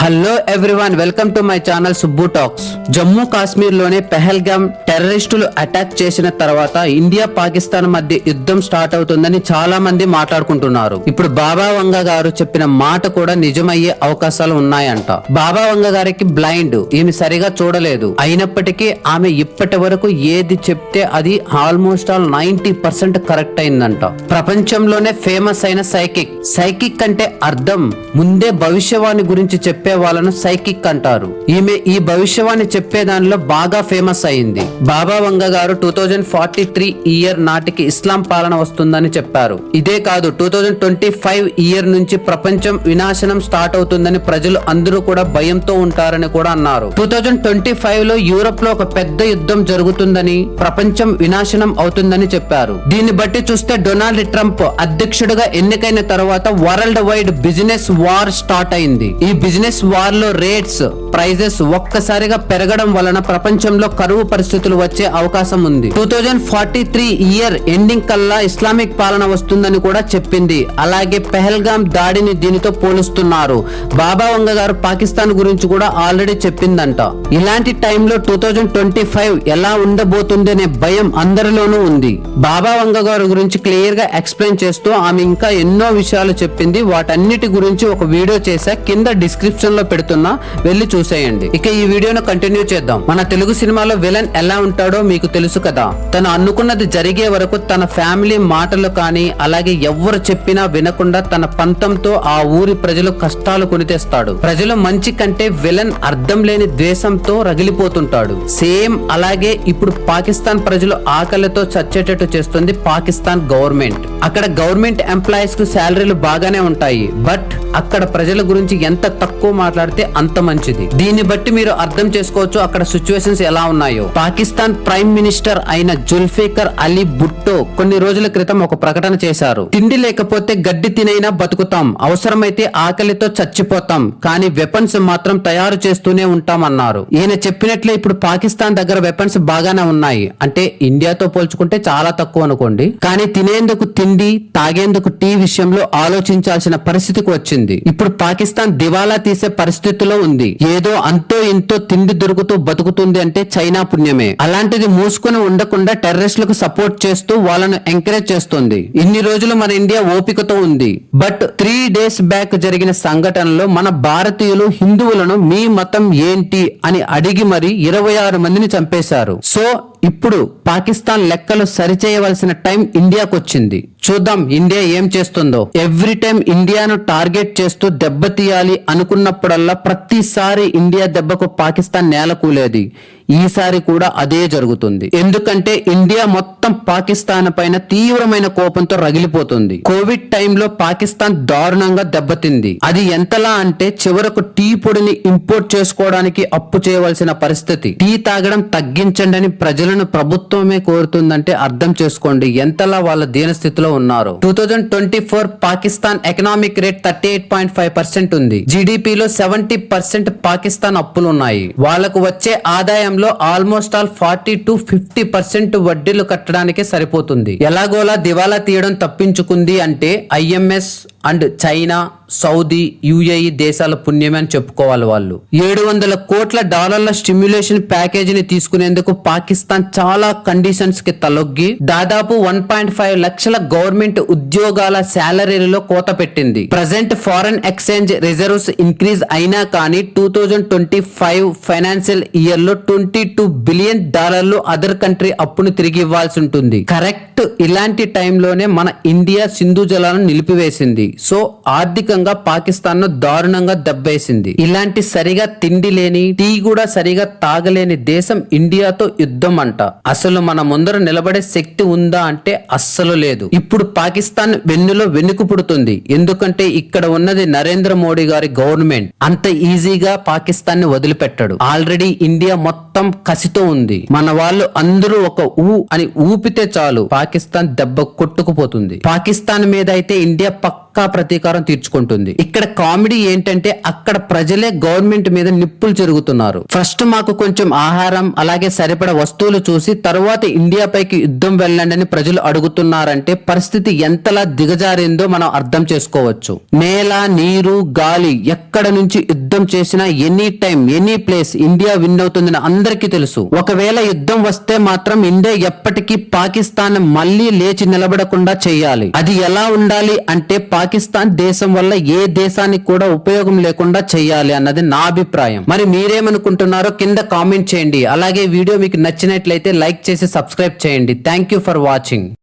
Hello everyone welcome to my channel Subbu talks Jammu కాశ్మీర్లోని పెహల్గామ్ టెర్రరిస్టులు attack చేసిన తర్వాత ఇండియా పాకిస్తాన్ మధ్య యుద్ధం స్టార్ట్ అవుతుందని చాలా మంది మాట్లాడుకుంటున్నారు. ఇప్పుడు బాబా వంగ గారు చెప్పిన మాట కూడా నిజమయ్యే అవకాశాలు ఉన్నాయంట. బాబా వంగ గారికి బ్లైండ్ ఈమె సరిగా చూడలేదు. అయినప్పటికీ ఆమె ఇప్పటి వరకు ఏది చెప్తే అది almost all ninety percent correct అయిందంట. ప్రపంచంలోనే ఫేమస్ అయిన సైకిక్ సైకిక్ అంటే అర్థం ముందే భవిష్యవాణి గురించి చెప్పే వాళ్ళను సైకిక్ అంటారు. ఈమె ఈ భవిష్యవాణి చెప్పే దానిలో బాగా ఫేమస్ అయింది. బాబా వంగ గారు two thousand forty three year నాటికి ఇస్లాం పాలన వస్తుందని చెప్పారు. ఇదే కాదు two thousand twenty five year నుంచి ప్రపంచం వినాశనం స్టార్ట్ అవుతుందని ప్రజలు అందరూ కూడా భయంతో ఉంటారని కూడా అన్నారు. టూ థౌజండ్ ట్వంటీ ఫైవ్లో యూరోప్లో ఒక పెద్ద యుద్ధం జరుగుతుందని ప్రపంచం వినాశనం అవుతుందని చెప్పారు. దీన్ని బట్టి చూస్తే డొనాల్డ్ ట్రంప్ అధ్యక్షుడిగా ఎన్నికైన తర్వాత world wide business war start అయింది. ఈ బిజినెస్ వార్లో రేట్స్ ప్రైజెస్ ఒక్కసారిగా పెరగడం వలన ప్రపంచంలో కరువు పరిస్థితులు వచ్చే అవకాశం ఉంది. Two thousand forty three year ending కల్లా ఇస్లామిక్ పాలన వస్తుందని కూడా చెప్పింది. అలాగే పెహల్గామ్ దాడిని దీనితో పోలుస్తున్నారు. బాబా వంగ గారు పాకిస్తాన్ గురించి కూడా ఆల్రెడీ చెప్పిందంట. ఇలాంటి టైంలో టూ థౌజండ్ ట్వంటీ ఫైవ్ ఎలా ఉండబోతుంది అనే భయం అందరిలోనూ ఉంది. బాబా వంగ గారి గురించి క్లియర్గా ఎక్స్ప్లెయిన్ చేస్తూ ఆమె ఇంకా ఎన్నో విషయాలు చెప్పింది. వాటన్నిటి గురించి ఒక వీడియో చేశా. కింద డిస్క్రిప్షన్ లో పెడుతున్నా వెళ్ళి చూసేయండి. ఇక ఈ వీడియోను కంటిన్యూ చేద్దాం. మన తెలుగు సినిమాలో విలన్ ఎలా ఉంటాడో మీకు తెలుసు కదా. తను అనుకున్నది జరిగే వరకు తన ఫ్యామిలీ మాటలు కానీ అలాగే ఎవ్వరు చెప్పినా వినకుండా తన పంతంతో ఆ ఊరి ప్రజలు కష్టాలు కొనితేస్తాడు. ప్రజలు మంచి కంటే విలన్ అర్థం లేని ద్వేషంతో రగిలిపోతుంటాడు. సేమ్ అలాగే ఇప్పుడు పాకిస్తాన్ ప్రజలు ఆకలితో చచ్చేటట్టు చేస్తుంది పాకిస్తాన్ గవర్నమెంట్. అక్కడ గవర్నమెంట్ ఎంప్లాయీస్కు శాలరీలు బాగానే ఉంటాయి. బట్ అక్కడ ప్రజల గురించి ఎంత తక్కువ మాట్లాడితే అంత మంచిది. దీన్ని బట్టి మీరు అర్థం చేసుకోవచ్చు అక్కడ సిచ్యువేషన్స్ ఎలా ఉన్నాయో. పాకిస్తాన్ ప్రైమ్ మినిస్టర్ అయిన జుల్ఫికర్ అలీ భుట్టో కొన్ని రోజుల క్రితం ఒక ప్రకటన చేశారు. తిండి లేకపోతే గడ్డి తినైనా బతుకుతాం. అవసరమైతే ఆకలితో చచ్చిపోతాం. కానీ వెపన్స్ మాత్రం తయారు చేస్తూనే ఉంటాం అన్నారు. ఈయన చెప్పినట్లే ఇప్పుడు పాకిస్తాన్ దగ్గర వెపన్స్ బాగానే ఉన్నాయి. అంటే ఇండియాతో పోల్చుకుంటే చాలా తక్కువ అనుకోండి. కానీ తినేందుకు తిండి తాగేందుకు టీ విషయంలో ఆలోచించాల్సిన పరిస్థితికి వచ్చింది. ఇప్పుడు పాకిస్తాన్ దివాలా తీసే పరిస్థితిలో ఉంది. ఏదో అంతో ఇంతో తిండి దొరుకుతూ బతుకుతుంది అంటే చైనా పుణ్యమే. అలాంటిది మూసుకుని ఉండకుండా టెర్రరిస్టులకు సపోర్ట్ చేస్తూ వాళ్ళను ఎంకరేజ్ చేస్తుంది. ఇన్ని రోజులు మన ఇండియా ఓపికతో ఉంది. బట్ త్రీ డేస్ బ్యాక్ జరిగిన సంఘటనలో మన భారతీయులు హిందువులను మీ మతం ఏంటి అని అడిగి మరి ఇరవై ఆరు మందిని చంపేశారు. సో ఇప్పుడు పాకిస్తాన్ లెక్కలు సరిచేయవలసిన టైం ఇండియాకు వచ్చింది చూద్దాం ఇండియా ఏం చేస్తుందో. ఎవ్రీ టైం ఇండియాను టార్గెట్ చేస్తూ దెబ్బతీయాలి అనుకున్నప్పుడల్లా ప్రతిసారి ఇండియా దెబ్బకు పాకిస్తాన్ నేల కూలేది. ఈసారి కూడా అదే జరుగుతుంది. ఎందుకంటే ఇండియా మొత్తం పాకిస్తాన్ పైన తీవ్రమైన కోపంతో రగిలిపోతుంది. కోవిడ్ టైంలో పాకిస్తాన్ దారుణంగా దెబ్బతింది. అది ఎంతలా అంటే చివరకు టీ పొడిని ఇంపోర్ట్ చేసుకోవడానికి అప్పు చేయవలసిన పరిస్థితి. టీ తాగడం తగ్గించండి అని ప్రజలను ప్రభుత్వమే కోరుతుందంటే అర్థం చేసుకోండి. ఎంతలా వాళ్ళ దీనస్థితిలో ఉన్నారు. Two thousand twenty four Pakistan economic rate thirty eight point five percent ఉంది. జీడిపిలో సెవెంటీ పర్సెంట్ పాకిస్తాన్ అప్పులు ఉన్నాయి వాళ్ళకు వచ్చే ఆదాయంలో almost all forty to fifty percent వడ్డీలు కట్టడానికే సరిపోతుంది. ఎలాగోలా దివాలా తీయడం తప్పించుకుంది అంటే IMF and China Saudi UAE దేశాల పుణ్యమే అని చెప్పుకోవాలి వాళ్ళు. ఏడు వందల కోట్ల డాలర్ల స్టిమ్యులేషన్ ప్యాకేజీని తీసుకునేందుకు పాకిస్తాన్ చాలా కండిషన్స్కి తలొగ్గి దాదాపు వన్ పాయింట్ ఫైవ్ లక్షల గవర్నమెంట్ ఉద్యోగాల శాలరీలలో కోత పెట్టింది. Present foreign exchange reserves increase అయినా కానీ two thousand twenty five financial ఇయర్లో ట్వంటీ టూ బిలియన్ డాలర్లు అదర్ కంట్రీ అప్పును తిరిగి ఇవ్వాల్సి ఉంటుంది. కరెక్ట్ ఇలాంటి టైంలోనే మన ఇండియా సింధు జలాలను నిలిపివేసింది. సో ఆర్థిక ఆర్థికంగా పాకిస్తాన్ను దారుణంగా దెబ్బేసింది. ఇలాంటి సరిగా తిండి లేని టీ కూడా సరిగా తాగలేని దేశం ఇండియాతో యుద్ధం అంట అసలు మన ముందర నిలబడే శక్తి ఉందా అంటే అస్సలు లేదు. ఇప్పుడు పాకిస్తాన్ వెన్నులో వెనుక పుడుతుంది. ఎందుకంటే ఇక్కడ ఉన్నది నరేంద్ర మోడీ గారి గవర్నమెంట్. అంత ఈజీగా పాకిస్తాన్ని వదిలిపెట్టడు. ఆల్రెడీ ఇండియా మొత్తం కసితో ఉంది. మన వాళ్ళు అందరూ ఒక ఊ అని ఊపితే చాలు. పాకిస్తాన్ దెబ్బ కొట్టుకుపోతుంది. పాకిస్తాన్ మీద అయితే ఇండియా పక్క పక్కా ప్రతీకారం తీర్చుకుంటుంది. ఇక్కడ కామెడీ ఏంటంటే అక్కడ ప్రజలే గవర్నమెంట్ మీద నిప్పులు జరుగుతున్నారు. ఫస్ట్ మాకు కొంచెం ఆహారం అలాగే సరిపడ వస్తువులు చూసి తరువాత ఇండియాపైకి యుద్ధం వెళ్ళండి అని ప్రజలు అడుగుతున్నారంటే పరిస్థితి ఎంతలా దిగజారిందో మనం అర్థం చేసుకోవచ్చు. నేల నీరు గాలి ఎక్కడ నుంచి యుద్ధం చేసినా any time any place India win అవుతుందని అందరికీ తెలుసు. ఒకవేళ యుద్ధం వస్తే మాత్రం ఇండియా ఎప్పటికీ పాకిస్తాన్ మళ్ళీ లేచి నిలబడకుండా చేయాలి. అది ఎలా ఉండాలి అంటే పాకిస్తాన్ పాకిస్తాన్ దేశం వల్ల ఏ దేశానికి కూడా ఉపయోగం లేకుండా చేయాలి అన్నది నా అభిప్రాయం. మరి మీరేమనుకుంటున్నారో కింద కామెంట్ చేయండి. అలాగే వీడియో మీకు నచ్చినట్లయితే లైక్ చేసి సబ్స్క్రైబ్ చేయండి. Thank you for watching